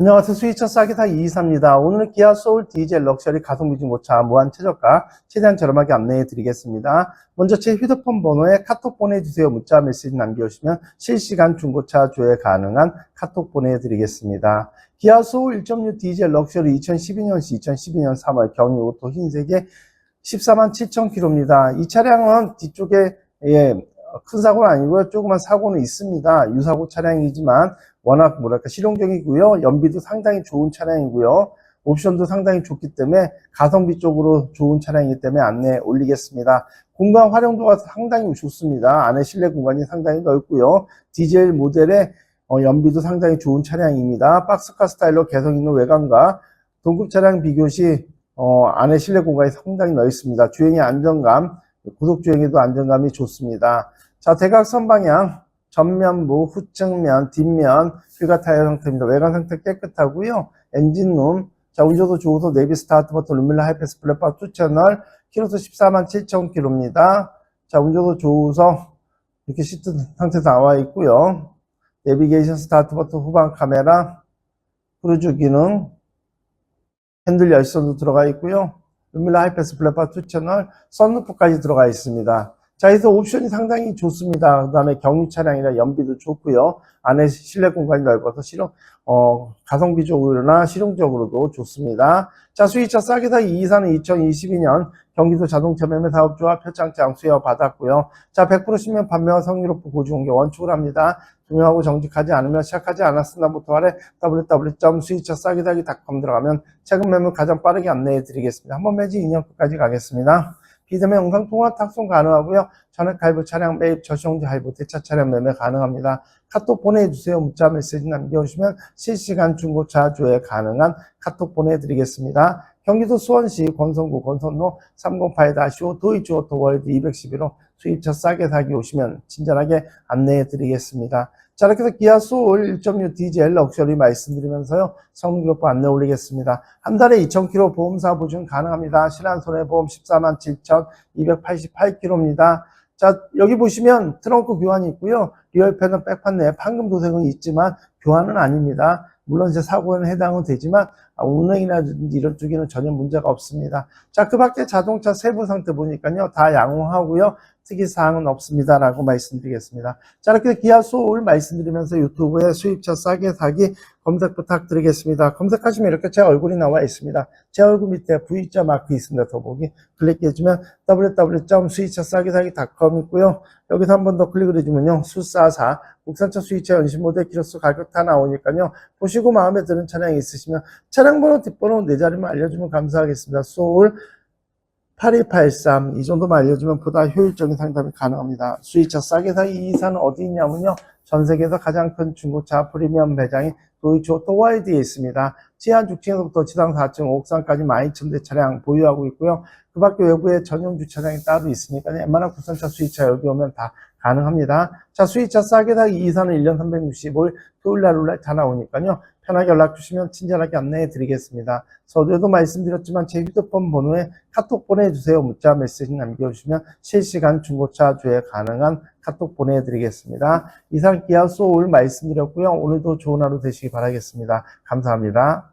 안녕하세요. 수위차 싸기사 이이사입니다. 오늘은 기아 소울 디젤 럭셔리 가성비 중고차 무한 최저가 최대한 저렴하게 안내해 드리겠습니다. 먼저 제 휴대폰 번호에 카톡 보내주세요. 문자 메시지 남겨주시면 실시간 중고차 조회 가능한 카톡 보내드리겠습니다. 기아 소울 1.6 디젤 럭셔리 2012년 시 2012년 3월 경유 오토 흰색에 14만 7천 킬로입니다. 이 차량은 뒤쪽에 예, 큰 사고는 아니고요. 조그만 사고는 있습니다. 유사고 차량이지만 워낙 뭐랄까 실용적이고요. 연비도 상당히 좋은 차량이고요. 옵션도 상당히 좋기 때문에 가성비 쪽으로 좋은 차량이기 때문에 안내 올리겠습니다. 공간 활용도가 상당히 좋습니다. 안에 실내 공간이 상당히 넓고요. 디젤 모델의 어, 연비도 상당히 좋은 차량입니다. 박스카 스타일로 개성 있는 외관과 동급 차량 비교시 어, 안에 실내 공간이 상당히 넓습니다. 주행의 안정감, 고속 주행에도 안정감이 좋습니다. 자, 대각선 방향, 전면부, 후측면, 뒷면, 휠과 타이어 상태입니다. 외관 상태 깨끗하고요. 엔진룸, 자, 운전도 좋아서 내비 스타트 버튼, 루밀라 하이패스 플랫파 2채널, 키로수 14만 7천 킬로입니다. 자, 운전도 좋아서 이렇게 시트 상태 나와 있고요. 내비게이션 스타트 버튼 후방 카메라, 크루즈 기능, 핸들 열선도 들어가 있고요. 루밀라 하이패스 플랫파 2채널, 썬루프까지 들어가 있습니다. 자, 그래서 옵션이 상당히 좋습니다. 그 다음에 경유 차량이라 연비도 좋고요. 안에 실내 공간이 넓어서 실용, 어, 가성비적으로나 실용적으로도 좋습니다. 자, 수입차 싸게 사기 2사는 2022년 경기도 자동차 매매 사업조합 표창장 수여 받았고요. 자, 100% 신면 판매와 성의롭고 고지공개 원칙을 합니다. 중요하고 정직하지 않으면 시작하지 않았으나부터 아래 www.수입차싸기사기.com 들어가면 최근 매물 가장 빠르게 안내해 드리겠습니다. 한번 매지 2년 끝까지 가겠습니다. 비대면 영상 통화 탁송 가능하고요. 전액 할부 차량 매입 저시용지 할부 대차 차량 매매 가능합니다. 카톡 보내주세요. 문자 메시지 남겨주시면 실시간 중고차 조회 가능한 카톡 보내드리겠습니다. 경기도 수원시 권선구 권선로 308-5 도이치 오토월드 211호 수입차 싸게 사기 오시면 친절하게 안내해 드리겠습니다. 자, 이렇게 해서 기아 소울 1.6 디젤 럭셔리 말씀드리면서요. 성능기록부 안내 올리겠습니다. 한 달에 2,000km 보험사 보증 가능합니다. 실환손해보험 14만 7,288km입니다. 자, 여기 보시면 트렁크 교환이 있고요. 리얼펜은 백판 내에 판금 도색은 있지만 교환은 아닙니다. 물론 이제 사고에는 해당은 되지만 아, 운행이라든지 이런 쪽에는 전혀 문제가 없습니다. 자, 그 밖에 자동차 세부 상태 보니까요. 다 양호하고요. 특이사항은 없습니다라고 말씀드리겠습니다. 자, 이렇게 기아 소울 말씀드리면서 유튜브에 수입차 싸게 사기 검색 부탁드리겠습니다. 검색하시면 이렇게 제 얼굴이 나와 있습니다. 제 얼굴 밑에 V자 마크 있습니다. 더보기 클릭해주면 www.수입차싸게사기.com 있고요. 여기서 한 번 더 클릭을 해주면요. 수사사 국산차 수입차 연신 모델 키로수 가격 다 나오니까요. 보시고 마음에 드는 차량이 있으시면 차량 번호 뒷번호 네 자리만 알려주면 감사하겠습니다. 소울 8283, 이 정도만 알려주면 보다 효율적인 상담이 가능합니다. 수입차 싸게 사기 이사는 어디 있냐면요. 전 세계에서 가장 큰 중고차 프리미엄 매장이 도이치 오토와이드에 있습니다. 지하 6층에서부터 지상 4층, 옥상까지 12,000대 차량 보유하고 있고요. 그 밖에 외부에 전용 주차장이 따로 있으니까 웬만한 국산차 수입차 여기 오면 다 가능합니다. 자, 수입차 싸게 사기 이사는 1년 365일 토요일 날 올라 다 나오니까요. 편하게 연락 주시면 친절하게 안내해 드리겠습니다. 서두에도 말씀드렸지만 제 휴대폰 번호에 카톡 보내주세요. 문자 메시지 남겨주시면 실시간 중고차 조회 가능한 카톡 보내드리겠습니다. 이상 기아 소울 말씀드렸고요. 오늘도 좋은 하루 되시기 바라겠습니다. 감사합니다.